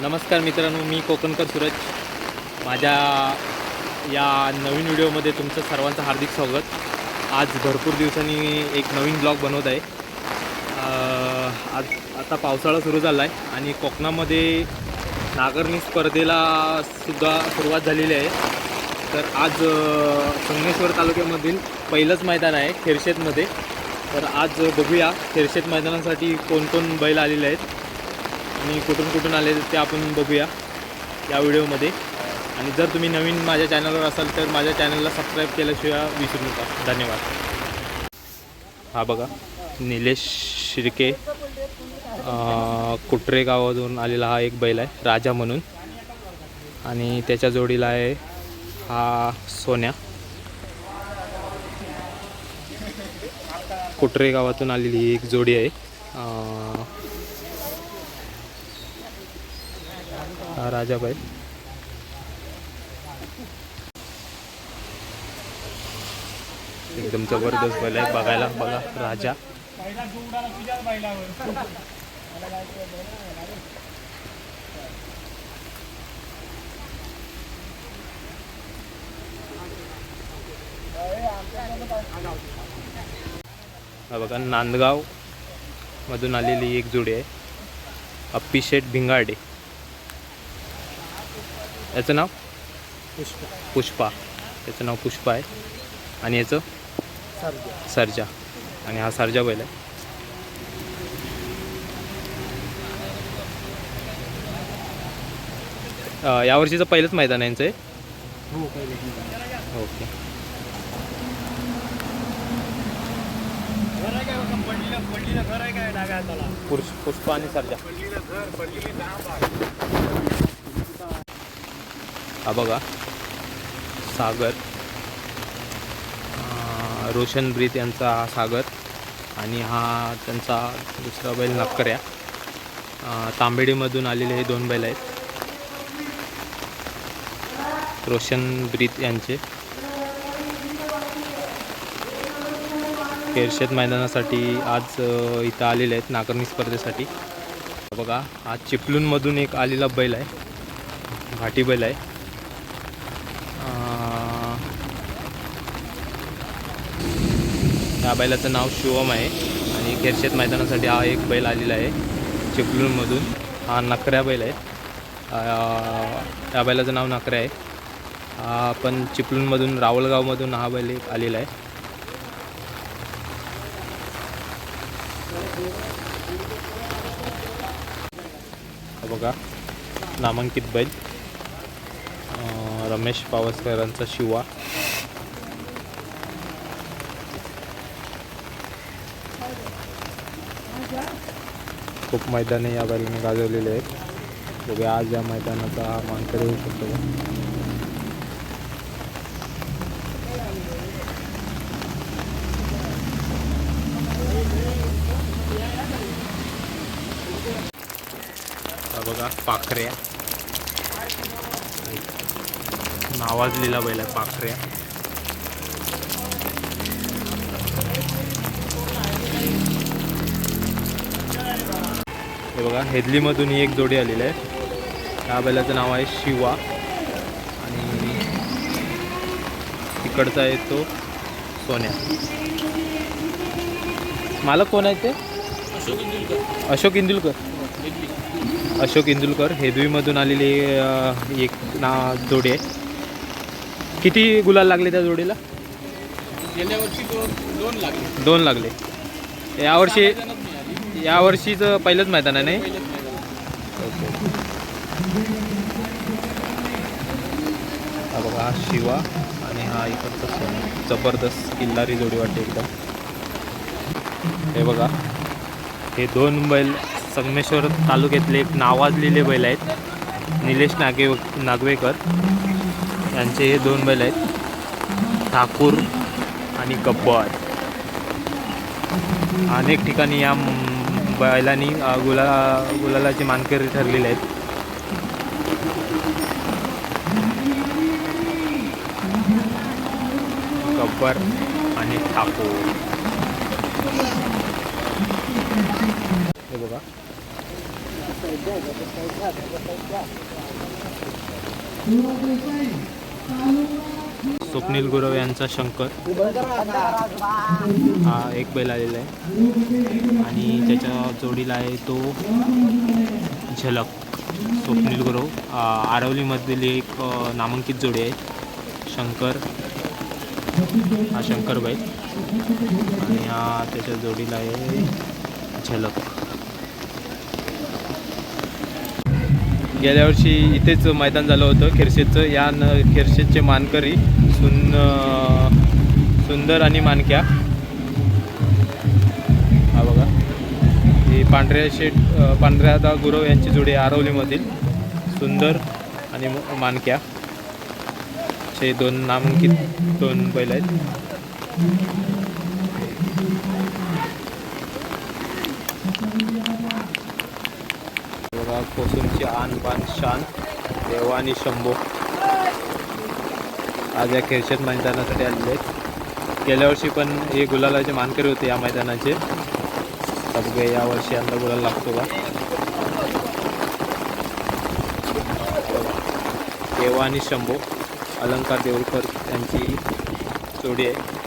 नमस्कार मित्रांनो मी कोकणकर सूरज. माझ्या या नवीन व्हिडिओमध्ये तुमचं सर्वांचं हार्दिक स्वागत. आज भरपूर दिवसांनी एक नवीन ब्लॉग बनवत आहे. आज आता पावसाळा सुरू झाला आहे आणि कोकणामध्ये नागरणी स्पर्धेला सुद्धा सुरुवात झालेली आहे. तर आज संगमेश्वर तालुक्यामधील पहिलंच मैदान आहे खेरशेतमध्ये. तर आज बघूया खेरशेत मैदानासाठी कोण कोण बैल आलेले आहेत. आणि कुठून कुठून आले ते आपण बघूया या व्हिडिओमध्ये. आणि जर तुम्ही नवीन माझ्या चॅनलवर असाल तर माझ्या चॅनलला सबस्क्राईब केल्याशिवाय विसरू नका. धन्यवाद. हा बघा निलेश शिर्के अं, कुट्रे गावातून आलेला हा एक बैल आहे राजा म्हणून. आणि त्याच्या जोडीला आहे हा सोन्या. कुट्रे गावातून आलेली ही एक जोडी आहे. हा राजा बैल. एकदम जबरदस्त बैल आहे बघायला बघा राजा. हा बघा नांदगाव मधून आलेली एक जोडी आहे. अप्पी शेठ भिंगाडे. याचं नाव? पुष्प. पुष्पा. याचं नाव पुष्पा आहे. आणि याचं? सरजा. सर्जा. आणि हा सर्जा बैल आहे. अं, यावर्षीचं पहिलंच मैदान आहे यांचं हे? हो पहिले ओके. पुरुष पुष्पा आणि सर्जा. हा बघा. सागर. रोशन ब्रीत यांचा हा सागर आणि हा त्यांचा दुसरा बैल नक्कऱ्या तांबेडीमधून आलेले हे दोन बैल आहेत. रोशन ब्रीत यांचे. केरशेत मैदानासाठी आज इथं आलेले आहेत नागरणी स्पर्धेसाठी. बघा आज चिपलूनमधून एक आलेला बैल आहे. घाटी बैल आहे. या बैलाचं नाव शिवम आहे. आणि खेरशेत मैदानासाठी हा एक बैल आलेला आहे. चिपलूणमधून हा नकऱ्या बैल आहे. या बैलाचं नाव नकऱ्या आहे. हा पण चिपलूणमधून रावळगावमधून हा बैल एक आलेला आहे. बघा नामांकित बैल. रमेश पावसकरांचा शिवा. खूप मैदाने या बैलाने गाजवलेले आहेत. बघूया आज या मैदानाचा हा मानकरी होऊ शकतो बघा पाखऱ्या. नावाजलेला बैल आहे पाखऱ्या. हे बघा हेदलीमधून ही एक जोडी आलेली आहे. त्या बैलाचं नाव आहे शिवा. आणि तिकडचा आहे तो सोन्या. मालक कोण आहे ते? अशोक इंदुलकर. अशोक इंदुलकर. हेदवीमधून आलेली एक ना जोडी आहे. किती गुलाल लागले त्या जोडीला? गेल्या वर्षी दोन लागले. दोन लागले. यावर्षी यावर्षीचं पहिलंच मैदान आहे नाही? हा बघा हा शिवा आणि हा इकडचा सोना. जबरदस्त किल्लारी जोडी वाटते एकदम. हे बघा हे दोन बैल संगमेश्वर तालुक्यातले एक नावाजलेले बैल आहेत. निलेश नागे नागवेकर. यांचे हे दोन बैल आहेत. ठाकूर आणि गब्बर. अनेक ठिकाणी या बैलांनी गुला गुलालाचे मानकरी ठरलेले आहेत. गब्बर आणि ठाकूर. हे बघा. स्वप्नील गुरव यांचा शंकर. हा एक बैल आलेला आहे. आणि त्याच्या जोडीला आहे तो झलक. स्वप्नील गुरव. आरवलीमधली आरवलीमधील एक नामांकित जोडी आहे. शंकर. हा शंकर बैल. आणि हा त्याच्या जोडीला आहे झलक. गेल्या वर्षी इथेच मैदान झालं होतं खिरशेचं या न खिरशेचे मानकरी सुन सुंदर आणि मानक्या. हा बघा. ही पांढऱ्या शेट पांढऱ्यादा गुरव यांची जोडी आरवलीमधील. सुंदर आणि मानक्या. असे दोन नामांकित दोन बैल आहेत. बघा कोसूमची आन बान शान देवा आणि शंभो. आज या खेरशेत मैदानासाठी आलेले आहेत. गेल्या वर्षी पण हे गुलालाचे मानकरी होते या मैदानाचे. आता बघूया या वर्षी यांना गुलाल लागतो का देवा आणि शंभो अलंकार देवळकर यांची जोडी आहे.